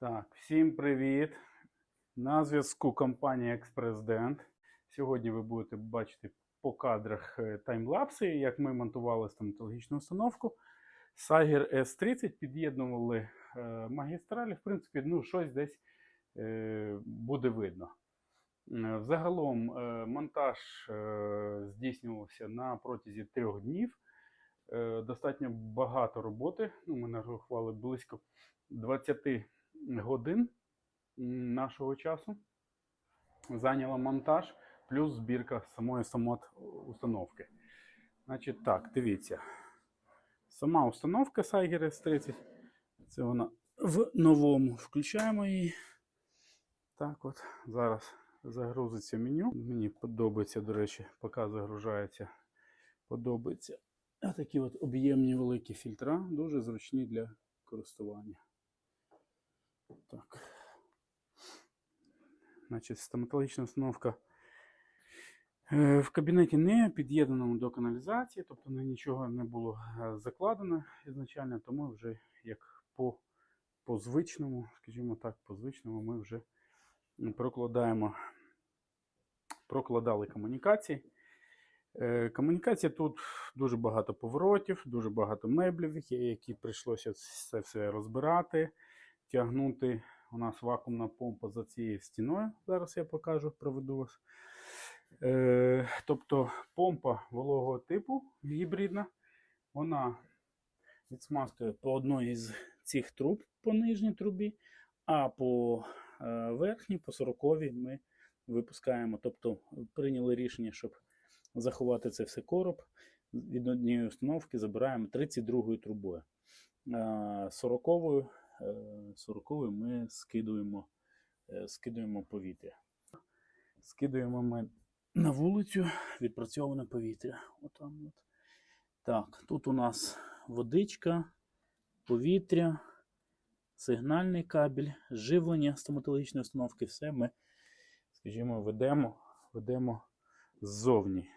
Так, всім привіт! На зв'язку компанія Експрес-Дент. Сьогодні ви будете бачити по кадрах е, таймлапси, як ми монтували стоматологічну установку. Sager S30 під'єднували е, магістралі. В принципі, ну, щось десь е, буде видно. Взагалом е, монтаж здійснювався на протязі трьох днів. Достатньо багато роботи. Ну, ми нарахували близько 20 годин нашого часу. Зайняла монтаж плюс збірка самої самот установки. Значить так, дивіться. Сама установка Saiger S30. Це вона в новому. Включаємо її. Так от. Зараз загрузиться меню. Мені подобається, до речі, поки загружається. Подобається. А такі от об'ємні великі фільтра, дуже зручні для користування. Так. Значить, стоматологічна установка е, в кабінеті не під'єднаному до каналізації, тобто нічого не було е, закладено ізначально, тому вже як по, по звичному, скажімо так, по звичному ми вже прокладаємо, прокладали комунікації. Е, Комунікація тут дуже багато поворотів, дуже багато меблів, які- які прийшлося це все розбирати, тягнути. У нас вакуумна помпа за цією стіною. Зараз я покажу, проведу вас. Е, тобто помпа вологого типу гібридна. Вона відсмастує по одній із цих труб по нижній трубі, а по е, верхній, по 40 ми випускаємо. Тобто прийняли рішення, щоб заховати це все короб. Від однієї установки забираємо 32-ю трубою. 40-ю 40 ми скидуємо, е, скидуємо повітря. Скидуємо ми на вулицю відпрацьоване повітря. Отам от. Так, тут у нас водичка, повітря, сигнальний кабель, живлення стоматологічної установки. Все ми, скажімо, ведемо, ведемо ззовні.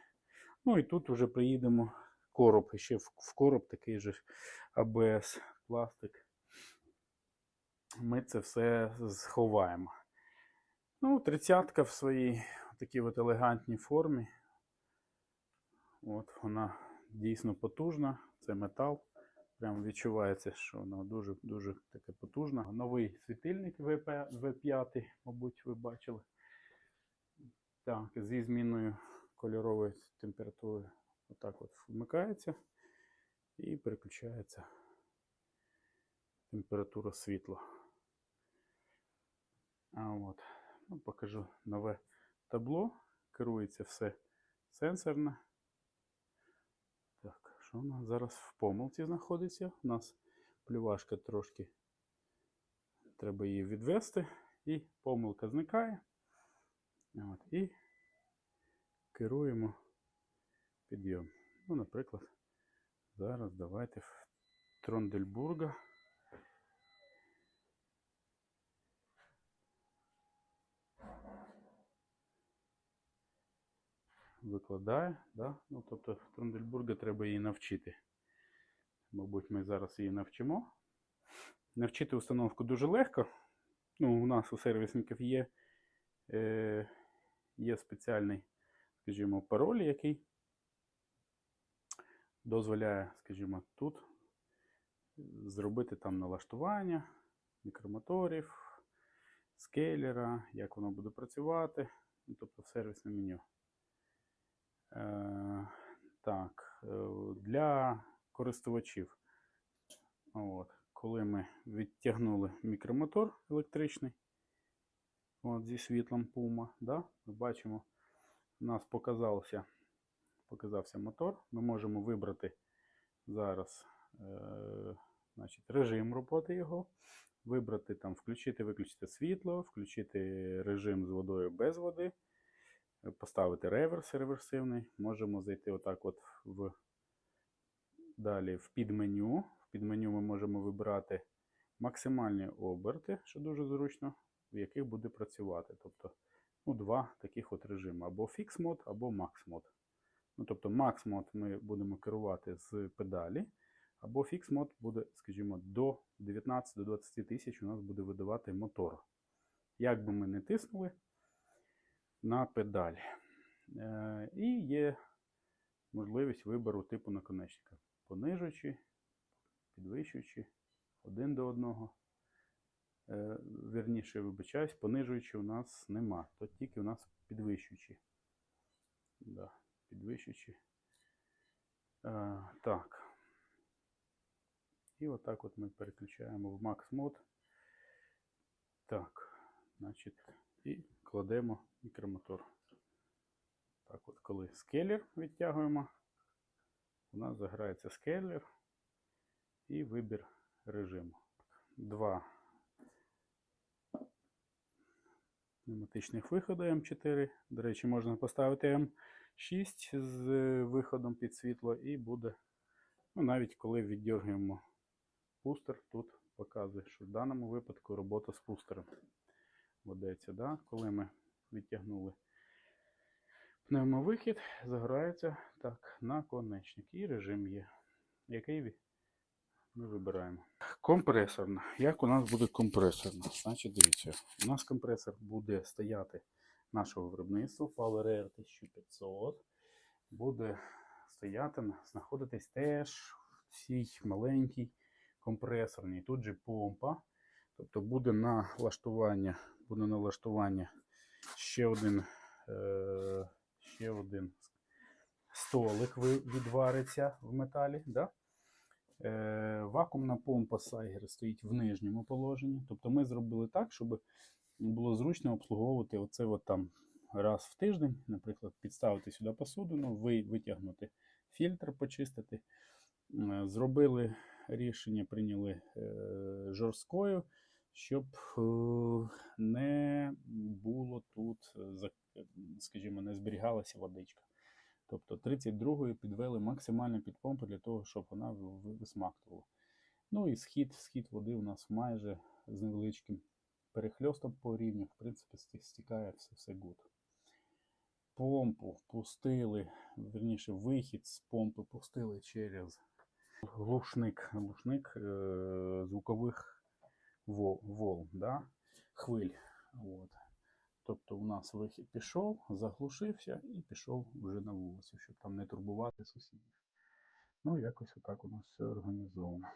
Ну і тут вже приїдемо короб. Ще в короб такий же АБС пластик. Ми це все сховаємо. Ну, тридцятка в своїй такій от елегантній формі. От вона дійсно потужна. Це метал. Прямо відчувається, що вона дуже-дуже таке потужна. Новий світильник V5, мабуть, ви бачили. Так, зі зміною кольорової температури. Отак от вмикається і переключається температура світла. А от, ну, покажу нове табло. Керується все сенсорно. Так, що у нас зараз в помилці знаходиться? У нас плювашка трошки треба її відвести, і помилка зникає. От, і керуємо підйом. Ну, наприклад, зараз давайте в Трондельбурга. Викладає, да? ну, тобто в Трондельбурга треба її навчити. Мабуть, ми зараз її навчимо. Навчити установку дуже легко. Ну, у нас у сервісників є, е, є спеціальний, скажімо, пароль, який дозволяє, скажімо, тут зробити там налаштування мікромоторів, скейлера, як воно буде працювати, ну, тобто сервісне меню. Е, так, е, для користувачів. От, коли ми відтягнули мікромотор електричний от, зі світлом Puma, да, ми бачимо, у нас показався, показався мотор. Ми можемо вибрати зараз е, значить, режим роботи його, вибрати там, включити, виключити світло, включити режим з водою без води, поставити реверс реверсивний. Можемо зайти отак от в далі в підменю. В підменю ми можемо вибрати максимальні оберти, що дуже зручно, в яких буде працювати. Тобто ну, два таких от режими: або Fix мод, або Max мод. Ну, тобто Max мод ми будемо керувати з педалі, Або фікс мод буде, скажімо, до 19-20 тисяч у нас буде видавати мотор. Як би ми не тиснули на педаль. Е, і є можливість вибору типу наконечника. Понижуючи, підвищуючи один до одного. Е, Вірніше, вибачаюсь, понижуючи у нас нема. То тільки у нас підвищуючи. Да, підвищуючи. Е, так. І отак от ми переключаємо в Max Mode. Так, значить, і кладемо мікромотор. Так от, коли скелер відтягуємо, у нас заграється скелер і вибір режиму. Два пневматичних виходи М4. До речі, можна поставити М6 з виходом під світло і буде, ну, навіть коли віддергуємо пустер, тут показує, що в даному випадку робота з пустером ведеться. Да? Коли ми відтягнули пневмовихід, загорається так, наконечник. І режим є, який ми вибираємо. Компресорна. Як у нас буде компресорна? Значить, дивіться, у нас компресор буде стояти нашого виробництва PowerAir 1500. Буде стояти, знаходитись теж в цій маленькій компресорній. Тут же помпа. Тобто буде налаштування, буде налаштування ще один, е, ще один столик відвариться в металі. Да? Е, вакуумна помпа Сайгер стоїть в нижньому положенні. Тобто ми зробили так, щоб було зручно обслуговувати оце от там раз в тиждень, наприклад, підставити сюди посудину, ви, витягнути фільтр, почистити. Е, Зробили рішення, прийняли е, жорсткою, щоб е, не було тут, скажімо, не зберігалася водичка. Тобто 32-ю підвели максимально під помпу для того, щоб вона ви- ви- висмактувала. Ну і схід, схід води у нас майже з невеличким перехльостом по рівню. В принципі, стікає все, все гуд. Помпу пустили, верніше, вихід з помпи пустили через глушник, глушник е, звукових волн, да? хвиль. От. Тобто у нас вихід пішов, заглушився і пішов вже на вулицю, щоб там не турбувати сусідів. Ну, якось отак у нас все організовано.